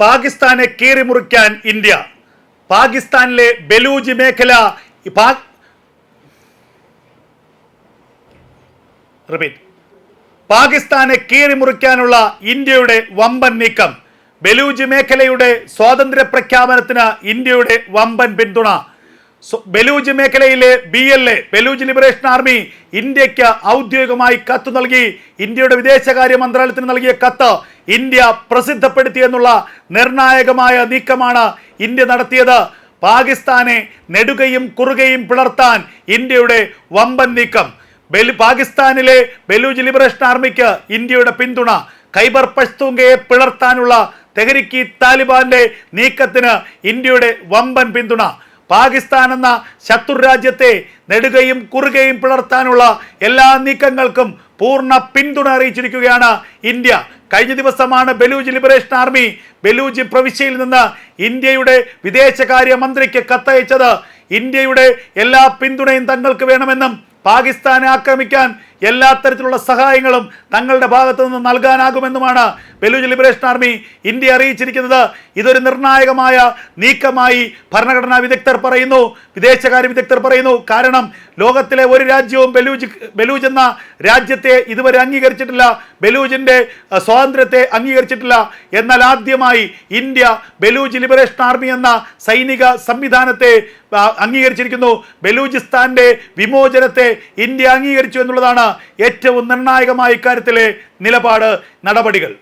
പാകിസ്ഥാനെ കീറിമുറിക്കാൻ ഇന്ത്യ. പാകിസ്ഥാനിലെ ബലൂജ് മേഖല റിപ്പീറ്റ്. പാകിസ്ഥാനെ കീറിമുറിക്കാനുള്ള ഇന്ത്യയുടെ വമ്പൻ നീക്കം. ബലൂജ് മേഖലയുടെ സ്വാതന്ത്ര്യ പ്രഖ്യാപനത്തിന് ഇന്ത്യയുടെ വമ്പൻ പിന്തുണ. ബലൂജ് മേഖലയിലെ B L A Baloch Liberation Army ഇന്ത്യയ്ക്ക് ഔദ്യോഗികമായി കത്ത് നൽകി. ഇന്ത്യയുടെ വിദേശകാര്യ മന്ത്രാലയത്തിന് നൽകിയ കത്ത്. ഇന്ത്യ പ്രസിദ്ധപ്പെടുത്തിയെന്നുള്ള നിർണായകമായ നീക്കമാണ് ഇന്ത്യ നടത്തിയത്. പാകിസ്ഥാനെ നെടുകയും കുറുകയും പിളർത്താൻ ഇന്ത്യയുടെ വമ്പൻ നീക്കം. ബലു പാകിസ്ഥാനിലെ ബലൂജ് ലിബറേഷൻ ആർമിക്ക് ഇന്ത്യയുടെ പിന്തുണ. ഖൈബർ പഷ്തൂങ്കയെ പിളർത്താനുള്ള തെഹരിക്കി താലിബാന്റെ നീക്കത്തിന് ഇന്ത്യയുടെ വമ്പൻ പിന്തുണ. പാകിസ്ഥാൻ എന്ന ശത്രു രാജ്യത്തെ നെടുകയും കുറുകയും പിളർത്താനുള്ള എല്ലാ നീക്കങ്ങൾക്കും പൂർണ പിന്തുണ അറിയിച്ചിരിക്കുകയാണ് ഇന്ത്യ. കഴിഞ്ഞ ദിവസമാണ് ബലൂജ് ലിബറേഷൻ ആർമി ബലൂജ് പ്രവിശ്യയിൽ നിന്ന് ഇന്ത്യയുടെ വിദേശകാര്യ മന്ത്രിക്ക് കത്തയച്ചത്. ഇന്ത്യയുടെ എല്ലാ പിന്തുണയും തങ്ങൾക്ക് വേണമെന്നും പാകിസ്ഥാനെ ആക്രമിക്കാൻ എല്ലാ തരത്തിലുള്ള സഹായങ്ങളും തങ്ങളുടെ ഭാഗത്തു നിന്ന് നൽകാനാകുമെന്നുമാണ് ബലൂജ് ലിബറേഷൻ ആർമി ഇന്ത്യ അറിയിച്ചിരിക്കുന്നത് ഇതൊരു നിർണായകമായ നീക്കമായി ഭരണഘടനാ വിദഗ്ധർ പറയുന്നു വിദേശകാര്യ വിദഗ്ധർ പറയുന്നു. കാരണം ലോകത്തിലെ ഒരു രാജ്യവും ബലൂജ് ബലൂജ് എന്ന രാജ്യത്തെ ഇതുവരെ അംഗീകരിച്ചിട്ടില്ല ബലൂജിന്റെ സ്വാതന്ത്ര്യത്തെ അംഗീകരിച്ചിട്ടില്ല. എന്നാൽ ആദ്യമായി ഇന്ത്യ ബലൂജ് ലിബറേഷൻ ആർമി എന്ന സൈനിക സംവിധാനത്തെ അംഗീകരിച്ചിരിക്കുന്നു. ബലൂചിസ്ഥാന്റെ വിമോചനത്തെ ഇന്ത്യ അംഗീകരിച്ചു എന്നുള്ളതാണ് ഏറ്റവും നിർണായകമായ ഇക്കാര്യത്തിലെ നിലപാട് നടപടികൾ.